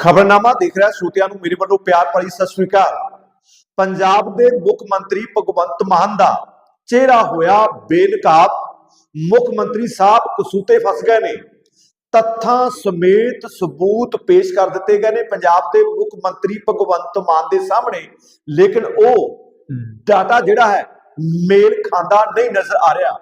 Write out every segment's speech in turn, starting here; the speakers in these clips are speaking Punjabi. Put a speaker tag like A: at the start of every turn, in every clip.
A: ਖਬਰਨਾਮਾ ਦੇਖ ਰਿਹਾ ਸਰੋਤਿਆਂ ਨੂੰ ਮੇਰੇ ਵੱਲੋਂ ਪਿਆਰ ਭਰੀ ਸਤਿ ਸ੍ਰੀ ਅਕਾਲ। ਪੰਜਾਬ ਦੇ ਮੁੱਖ ਮੰਤਰੀ ਭਗਵੰਤ ਮਾਨ ਦਾ ਚਿਹਰਾ ਹੋਇਆ ਬੇਨਕਾਬ। ਮੁੱਖ ਮੰਤਰੀ ਸਾਹਿਬ ਕਸੂਤੇ ਫਸ ਗਏ ਨੇ। ਤੱਥਾਂ ਸਮੇਤ ਸਬੂਤ ਪੇਸ਼ ਕਰ ਦਿੱਤੇ ਗਏ ਨੇ। ਪੰਜਾਬ ਦੇ ਮੁੱਖ ਮੰਤਰੀ ਭਗਵੰਤ ਮਾਨ ਦੇ ਸਾਹਮਣੇ। ਲੇਕਿਨ ਉਹ ਡਾਟਾ ਜਿਹੜਾ ਹੈ, ਮੇਲ ਖਾਂਦਾ ਨਹੀਂ ਨਜ਼ਰ ਆ ਰਿਹਾ।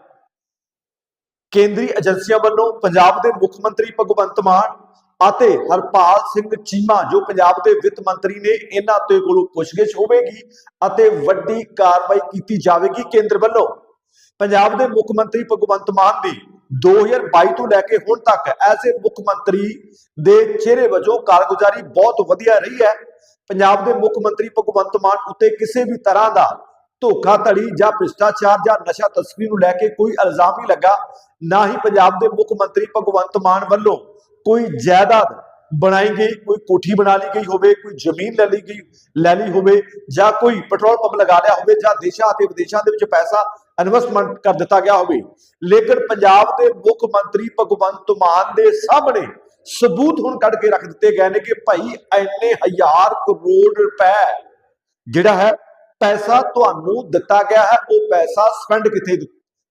A: ਕੇਂਦਰੀ ਏਜੰਸੀਆਂ ਵੱਲੋਂ ਪੰਜਾਬ ਦੇ ਮੁੱਖ ਮੰਤਰੀ ਭਗਵੰਤ ਮਾਨ ਅਤੇ ਹਰਪਾਲ ਸਿੰਘ ਚੀਮਾ, ਜੋ ਪੰਜਾਬ ਦੇ ਵਿੱਤ ਮੰਤਰੀ ਨੇ, ਇਹਨਾਂ ਤੇ ਕੋਲੋਂ ਪੁੱਛਗਿੱਛ ਹੋਵੇਗੀ ਅਤੇ ਵੱਡੀ ਕਾਰਵਾਈ ਕੀਤੀ ਜਾਵੇਗੀ ਕੇਂਦਰ ਵੱਲੋਂ। ਪੰਜਾਬ ਦੇ ਮੁੱਖ ਮੰਤਰੀ ਭਗਵੰਤ ਮਾਨ ਦੀ 2022 ਤੋਂ ਲੈ ਕੇ ਹੁਣ ਤੱਕ ਐਸੇ ਮੁੱਖ ਮੰਤਰੀ ਦੇ ਚਿਹਰੇ ਵਜੋਂ ਕਾਰਗੁਜ਼ਾਰੀ ਬਹੁਤ ਵਧੀਆ ਰਹੀ ਹੈ। ਪੰਜਾਬ ਦੇ ਮੁੱਖ ਮੰਤਰੀ ਭਗਵੰਤ ਮਾਨ ਉੱਤੇ ਕਿਸੇ ਵੀ ਤਰ੍ਹਾਂ ਦਾ ਧੋਖਾਧੜੀ ਜਾਂ ਭ੍ਰਿਸ਼ਟਾਚਾਰ ਜਾਂ ਨਸ਼ਾ ਤਸਕਰੀ ਨੂੰ ਲੈ ਕੇ ਕੋਈ ਇਲਜ਼ਾਮ ਨਹੀਂ ਲੱਗਾ। ਨਾ ਹੀ ਪੰਜਾਬ ਦੇ ਮੁੱਖ ਮੰਤਰੀ ਭਗਵੰਤ ਮਾਨ ਵੱਲੋਂ ਕੋਈ ਜਾਇਦਾਦ ਬਣਾਈ ਗਈ, ਕੋਈ ਕੋਠੀ ਬਣਾ ਲਈ ਗਈ ਹੋਵੇ, ਕੋਈ ਜ਼ਮੀਨ ਲੈ ਲਈ ਗਈ, ਲੈ ਲਈ ਹੋਵੇ ਜਾਂ ਕੋਈ ਪੈਟਰੋਲ ਪੰਪ ਲਗਾ ਲਿਆ ਹੋਵੇ ਜਾਂ ਦੇਸ਼ਾਂ ਅਤੇ ਵਿਦੇਸ਼ਾਂ ਦੇ ਵਿੱਚ ਪੈਸਾ ਇਨਵੈਸਟਮੈਂਟ ਕਰ ਦਿੱਤਾ ਗਿਆ ਹੋਵੇ। ਲੇਕਿਨ ਪੰਜਾਬ ਦੇ ਮੁੱਖ ਮੰਤਰੀ ਭਗਵੰਤ ਮਾਨ ਦੇ ਸਾਹਮਣੇ ਸਬੂਤ ਹੁਣ ਕੱਢ ਕੇ ਰੱਖ ਦਿੱਤੇ ਗਏ ਨੇ ਕਿ ਭਾਈ ਐਨੇ ਹਜ਼ਾਰ ਕਰੋੜ ਰੁਪਏ ਜਿਹੜਾ ਹੈ, ਪੈਸਾ ਤੁਹਾਨੂੰ ਦਿੱਤਾ ਗਿਆ ਹੈ, ਉਹ ਪੈਸਾ ਸਪੈਂਡ ਕਿੱਥੇ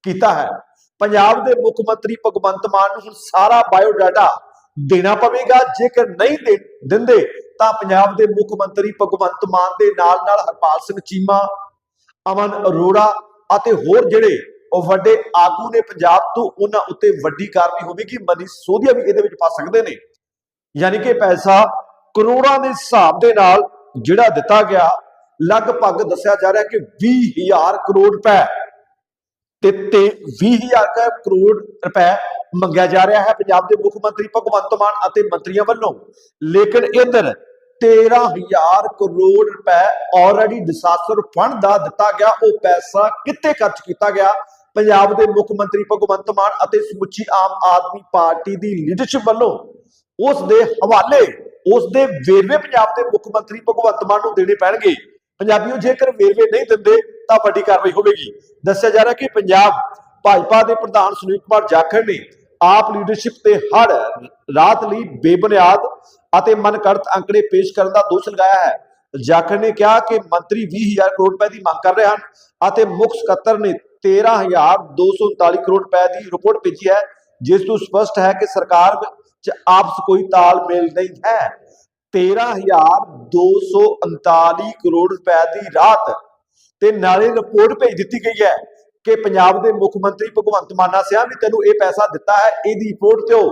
A: ਕੀਤਾ ਹੈ? ਪੰਜਾਬ ਦੇ ਮੁੱਖ ਮੰਤਰੀ ਭਗਵੰਤ ਮਾਨ ਨੂੰ ਹੁਣ ਸਾਰਾ ਬਾਇਓ ਡਾਟਾ ਦੇਣਾ ਪਵੇਗਾ। ਜੇਕਰ ਨਹੀਂ ਦਿੰਦੇ, ਤਾਂ ਪੰਜਾਬ ਦੇ ਮੁੱਖ ਮੰਤਰੀ ਭਗਵੰਤ ਮਾਨ ਦੇ ਨਾਲ ਨਾਲ ਹਰਪਾਲ ਸਿੰਘ ਚੀਮਾ, ਅਮਨ ਅਰੋੜਾ ਅਤੇ ਹੋਰ ਜਿਹੜੇ ਉਹ ਵੱਡੇ ਆਗੂ ਨੇ ਪੰਜਾਬ ਤੋਂ, ਉਹਨਾਂ ਉੱਤੇ ਵੱਡੀ ਕਾਰਵਾਈ ਹੋਵੇਗੀ। ਮਨੀਸ਼ ਸੋਧੀਆ ਵੀ ਇਹਦੇ ਵਿੱਚ ਪਾ ਸਕਦੇ ਨੇ। ਯਾਨੀ ਕਿ ਪੈਸਾ ਕਰੋੜਾਂ ਦੇ ਹਿਸਾਬ ਦੇ ਨਾਲ ਜਿਹੜਾ ਦਿੱਤਾ ਗਿਆ, ਲਗਭਗ ਦੱਸਿਆ ਜਾ ਰਿਹਾ ਕਿ 20000 ਕਰੋੜ ਰੁਪਏ। ਤੇ ਤੇ 20000 ਕਰੋੜ ਰੁਪਏ ਮੰਗਿਆ ਜਾ ਰਿਹਾ ਹੈ। ਪੰਜਾਬ ਦੇ ਮੁੱਖ ਮੰਤਰੀ ਭਗਵੰਤ ਮਾਨ ਅਤੇ ਮੰਤਰੀਆਂ ਵੱਲੋਂ। ਲੇਕਿਨ ਇਧਰ 13000 ਕਰੋੜ ਰੁਪਏ ਆਲਰੇਡੀ ਡਿਸਾਸਟਰ ਫੰਡ ਦਾ ਦਿੱਤਾ ਗਿਆ। ਉਹ ਪੈਸਾ ਕਿੱਥੇ ਖਰਚ ਕੀਤਾ ਗਿਆ? ਪੰਜਾਬ ਦੇ ਮੁੱਖ ਮੰਤਰੀ ਭਗਵੰਤ ਮਾਨ ਅਤੇ ਸਮੁੱਚੀ ਆਮ ਆਦਮੀ ਪਾਰਟੀ ਦੀ ਲੀਡਰਸ਼ਿਪ ਵੱਲੋਂ ਉਸ ਦੇ ਹਵਾਲੇ, ਉਸ ਦੇ ਵੇਰਵੇ ਪੰਜਾਬ ਦੇ ਮੁੱਖ ਮੰਤਰੀ ਭਗਵੰਤ ਮਾਨ ਨੂੰ ਦੇਣੇ ਪੈਣਗੇ। ਪੰਜਾਬੀਓ, ਜੇਕਰ ਵੇਰਵੇ ਨਹੀਂ ਦਿੰਦੇ, ਤਾਂ ਵੱਡੀ ਕਾਰਵਾਈ ਹੋਵੇਗੀ। ਦੱਸਿਆ ਜਾ ਰਿਹਾ ਕਿ ਪੰਜਾਬ ਭਾਜਪਾ ਦੇ ਪ੍ਰਧਾਨ ਸੁਨੀਲ ਕੁਮਾਰ ਜਾਖੜ ਨੇ ਆਪ ਲੀਡਰਸ਼ਿਪ ਤੇ ਹੜ ਰਾਤ ਲਈ ਬੇਬੁਨਿਆਦ ਅਤੇ ਮਨਕੜਤ ਅੰਕੜੇ ਪੇਸ਼ ਕਰਨ ਦਾ ਦੋਸ਼ ਲਗਾਇਆ ਹੈ। ਜਾਖੜ ਨੇ ਕਿਹਾ ਕਿ ਮੰਤਰੀ 20000 ਕਰੋੜ ਰੁਪਏ ਦੀ ਮੰਗ ਕਰ ਰਹੇ ਹਨ ਅਤੇ ਮੁੱਖ ਸਕੱਤਰ ਨੇ 13239 ਕਰੋੜ ਰੁਪਏ ਦੀ ਰਿਪੋਰਟ ਭੇਜੀ ਹੈ, ਜਿਸ ਤੋਂ ਸਪਸ਼ਟ ਹੈ ਕਿ ਸਰਕਾਰ ਚ ਆਪਸ ਕੋਈ ਤਾਲਮੇਲ ਨਹੀਂ ਹੈ। 13239 ਕਰੋੜ ਰੁਪਏ ਦੀ ਰਾਤ ਤੇ ਨਾਲੇ ਰਿਪੋਰਟ ਭੇਜ ਦਿੱਤੀ ਗਈ ਹੈ। ਕਿ ਪੰਜਾਬ ਦੇ ਮੁੱਖ ਮੰਤਰੀ ਭਗਵੰਤ ਮਾਨਾ ਸਿਆ ਵੀ ਤੈਨੂੰ ਇਹ ਪੈਸਾ ਦਿੱਤਾ ਹੈ, ਇਹਦੀ ਰਿਪੋਰਟ ਦਿਓ।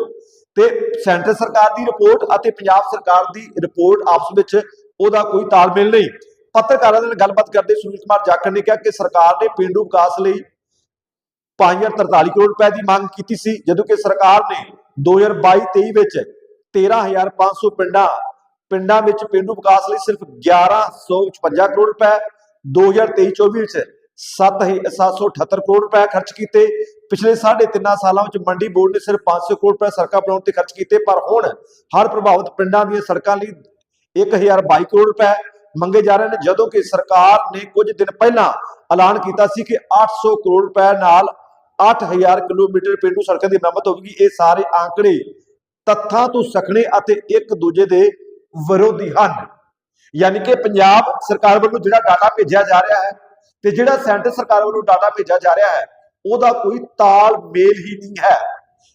A: ਤੇ ਸੈਂਟਰ ਸਰਕਾਰ ਦੀ ਰਿਪੋਰਟ ਅਤੇ ਪੰਜਾਬ ਸਰਕਾਰ ਦੀ ਰਿਪੋਰਟ ਆਪਸ ਵਿੱਚ ਉਹਦਾ ਕੋਈ ਤਾਲਮੇਲ ਨਹੀਂ। ਪੱਤਰਕਾਰਾਂ ਨਾਲ ਗੱਲਬਾਤ ਕਰਦੇ ਸੁਨੀਲ ਕੁਮਾਰ ਜਾਖੜ ਨੇ ਕਿਹਾ ਕਿ ਸਰਕਾਰ ਨੇ ਪਿੰਡੂ ਵਿਕਾਸ ਲਈ 5043 ਕਰੋੜ ਰੁਪਏ ਦੀ ਮੰਗ ਕੀਤੀ ਸੀ, ਜਦੋਂ ਕਿ ਸਰਕਾਰ ਨੇ 2022-23 ਵਿੱਚ 13500 ਪਿੰਡਾਂ ਪਿੰਡਾਂ ਵਿੱਚ ਪਿੰਡੂ ਵਿਕਾਸ ਲਈ ਸਿਰਫ 1155 ਕਰੋੜ ਰੁਪਏ 2023-24 ਵਿੱਚ 7778 ਕਰੋੜ ਰੁਪਏ ਖਰਚ ਕੀਤੇ। ਪਿਛਲੇ 3.5 ਸਾਲਾਂ ਵਿੱਚ ਮੰਡੀ ਬੋਰਡ ਨੇ ਸਿਰਫ 500 ਕਰੋੜ ਰੁਪਏ ਸੜਕਾਂ ਬਣਾਉਣ ਤੇ ਖਰਚ ਕੀਤੇ, ਪਰ ਹੁਣ ਹਰ ਪ੍ਰਭਾਵਿਤ ਪਿੰਡਾਂ ਦੀਆਂ ਸੜਕਾਂ ਲਈ 1022 ਕਰੋੜ ਰੁਪਏ ਮੰਗੇ ਜਾ ਰਹੇ ਨੇ, ਜਦੋਂ ਕਿ ਸਰਕਾਰ ਨੇ ਕੁਝ ਦਿਨ ਪਹਿਲਾਂ ਐਲਾਨ ਕੀਤਾ ਸੀ ਕਿ 800 ਕਰੋੜ ਰੁਪਏ ਨਾਲ 8000 ਕਿਲੋਮੀਟਰ ਪਿੰਡੂ ਸੜਕਾਂ ਦੀ ਮੁਰੰਮਤ ਹੋਵੇਗੀ। ਇਹ ਸਾਰੇ ਆંકੜੇ ਤੱਥਾਂ ਤੋਂ ਸਖਣੇ ਅਤੇ ਇੱਕ ਦੂਜੇ ਦੇ ਵਿਰੋਧੀ ਹਨ। ਯਾਨੀ ਕਿ ਪੰਜਾਬ ਸਰਕਾਰ ਵੱਲੋਂ ਜਿਹੜਾ ਡਾਟਾ ਭੇਜਿਆ ਜਾ ਰਿਹਾ ਹੈ ਤੇ ਜਿਹੜਾ ਸੈਂਟਰ ਸਰਕਾਰ ਵੱਲੋਂ ਡਾਟਾ ਭੇਜਿਆ ਜਾ ਰਿਹਾ ਹੈ, ਉਹਦਾ ਕੋਈ ਤਾਲਮੇਲ ਹੀ ਨਹੀਂ ਹੈ।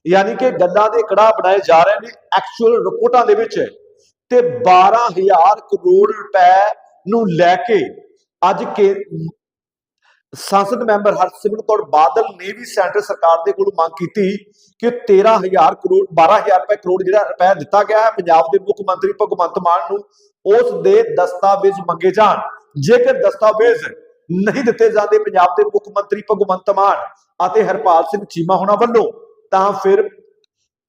A: ਯਾਨੀ ਕਿ ਗੱਲਾਂ ਦੇ ਕੜਾ ਬਣਾਏ ਜਾ ਰਹੇ ਨੇ ਐਕਚੁਅਲ ਰਿਪੋਰਟਾਂ ਦੇ ਵਿੱਚ। ਤੇ 12000 ਕਰੋੜ ਰੁਪਏ ਨੂੰ ਲੈ ਕੇ ਅੱਜ ਕੇ ਸੰਸਦ ਮੈਂਬਰ ਹਰਸਿਮਰਤ ਕੌਰ ਬਾਦਲ ਨੇ ਵੀ ਸੈਂਟਰ ਸਰਕਾਰ ਦੇ ਕੋਲ ਮੰਗ ਕੀਤੀ ਕਿ 13000 ਕਰੋੜ 12000 ਰੁਪਏ ਕਰੋੜ ਜਿਹੜਾ ਰੁਪਏ ਦਿੱਤਾ ਗਿਆ ਹੈ ਪੰਜਾਬ ਦੇ ਮੁੱਖ ਮੰਤਰੀ ਭਗਵੰਤ ਮਾਨ ਨੂੰ, ਉਸ ਦੇ ਦਸਤਾਵੇਜ਼ ਮੰਗੇ ਜਾਣ। ਜੇਕਰ ਦਸਤਾਵੇਜ਼ ਨਹੀਂ ਦਿੱਤੇ ਜਾਂਦੇ। ਪੰਜਾਬ ਦੇ ਮੁੱਖ ਮੰਤਰੀ ਭਗਵੰਤ ਮਾਨ ਅਤੇ ਹਰਪਾਲ ਸਿੰਘ ਚੀਮਾ ਹੋਣਾ ਵੱਲੋਂ ਤਾਂ ਫਿਰ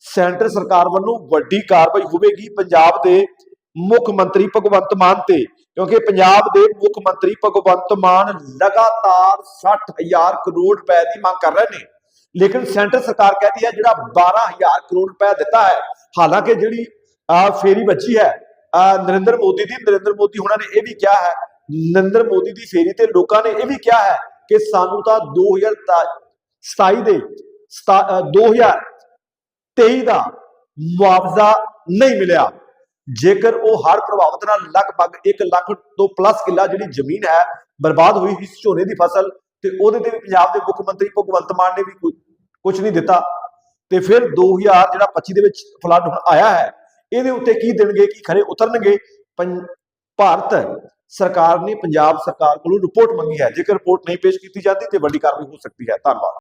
A: ਸੈਂਟਰ ਸਰਕਾਰ ਵੱਲੋਂ ਵੱਡੀ ਕਾਰਵਾਈ ਹੋਵੇਗੀ ਪੰਜਾਬ ਦੇ ਮੁੱਖ ਮੰਤਰੀ ਭਗਵੰਤ ਮਾਨ ਤੇ ਕਿਉਂਕਿ ਪੰਜਾਬ ਦੇ ਮੁੱਖ ਮੰਤਰੀ ਭਗਵੰਤ ਮਾਨ ਲਗਾਤਾਰ 60000 ਕਰੋੜ ਰੁਪਏ ਦੀ ਮੰਗ ਕਰ ਰਹੇ ਨੇ। ਲੇਕਿਨ ਸੈਂਟਰ ਸਰਕਾਰ ਕਹਿੰਦੀ ਹੈ ਜਿਹੜਾ 12000 ਕਰੋੜ ਰੁਪਏ ਦਿੱਤਾ ਹੈ ਹਾਲਾਂਕਿ ਜਿਹੜੀ ਅਹ, ਫੇਰੀ ਬੱਚੀ ਹੈ ਅਹ, ਨਰਿੰਦਰ ਮੋਦੀ ਦੀ ਨਰਿੰਦਰ ਮੋਦੀ ਉਹਨਾਂ ਨੇ ਇਹ ਵੀ ਕਿਹਾ ਹੈ ਨਰਿੰਦਰ ਮੋਦੀ ਦੀ ਫੇਰੀ ਤੇ ਲੋਕਾਂ ਨੇ ਇਹ ਵੀ ਕਿਹਾ ਹੈ ਕਿ ਸਾਨੂੰ ਤਾਂ 2027 ਦੇ ਸਤਾ- ਅਹ, 2023 ਦਾ ਮੁਆਵਜ਼ਾ ਨਹੀਂ ਮਿਲਿਆ। ਜੇਕਰ ਉਹ ਹਰ ਪ੍ਰਭਾਵਿਤ ਨਾਲ ਲਗਭਗ 1 ਲੱਖ ਤੋਂ ਪਲੱਸ ਕਿੱਲਾ ਜਿਹੜੀ ਜ਼ਮੀਨ ਹੈ ਬਰਬਾਦ ਹੋਈ ਇਸ ਝੋਨੇ ਦੀ ਫਸਲ ਤੇ ਉਹਦੇ ਤੇ ਵੀ ਪੰਜਾਬ ਦੇ ਮੁੱਖ ਮੰਤਰੀ ਭਗਵੰਤ ਮਾਨ ਨੇ ਵੀ ਕੁਝ ਨਹੀਂ ਦਿੱਤਾ। ਤੇ ਫਿਰ 2000 ਜਿਹੜਾ 25 ਦੇ ਵਿੱਚ ਫਲੱਡ ਹੁਣ ਆਇਆ ਹੈ ਇਹਦੇ ਉੱਤੇ ਕੀ ਦੇਣਗੇ ਕੀ ਖਰੇ ਉਤਰਨਗੇ? ਪੰ- ਭਾਰਤ ਸਰਕਾਰ ਨੇ ਪੰਜਾਬ ਸਰਕਾਰ ਕੋਲੋਂ ਰਿਪੋਰਟ ਮੰਗੀ ਹੈ। ਜੇਕਰ ਰਿਪੋਰਟ ਨਹੀਂ ਪੇਸ਼ ਕੀਤੀ ਜਾਂਦੀ, ਤੇ ਵੱਡੀ ਕਾਰਵਾਈ ਹੋ ਸਕਦੀ ਹੈ। ਧੰਨਵਾਦ।